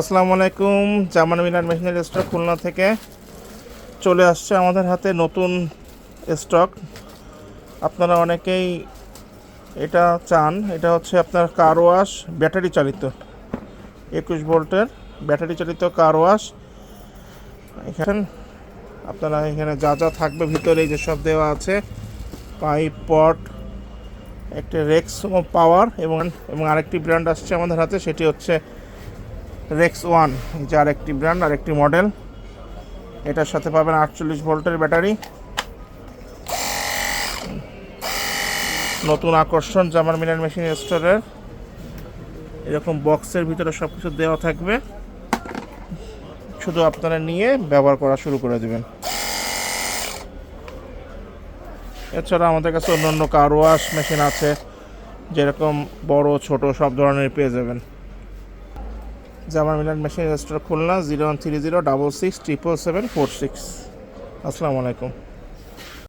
আসসালামু আলাইকুম Zaman Minar machinery stock Khulna থেকে চলে আসছে আমাদের হাতে নতুন স্টক আপনারা অনেকেই এটা চান, এটা হচ্ছে আপনার কার ওয়াশ ব্যাটারি চালিত, একুশ ভোল্টের ব্যাটারি চালিত কার ওয়াশ এখানে আপনারা এখানে যা যা থাকবে, ভিতরে যে সব দেওয়া আছে পাইপ পট একটি রেক্স পাওয়ার এবং এবং আরেকটি ব্র্যান্ড আসছে আমাদের হাতে, সেটি হচ্ছে রেক্স ওয়ান এই যে আরেকটি ব্র্যান্ড আরেকটি মডেল এটার সাথে পাবেন আটচল্লিশ ভোল্টের ব্যাটারি। নতুন আকর্ষণ জামার মিনার মেশিন স্টোরের। এরকম বক্সের ভিতরে সব কিছু দেওয়া থাকবে। শুধু আপনারা নিয়ে ব্যবহার করা শুরু করে দেবেন। এছাড়া আমাদের কাছে অন্য অন্য কার ওয়াশ মেশিন আছে। যেরকম বড়, ছোট, সব ধরনের পেয়ে যাবেন। জামার Milan machine store Khulna, zero one three zero, double six, triple seven, four six. আসসালামু আলাইকুম।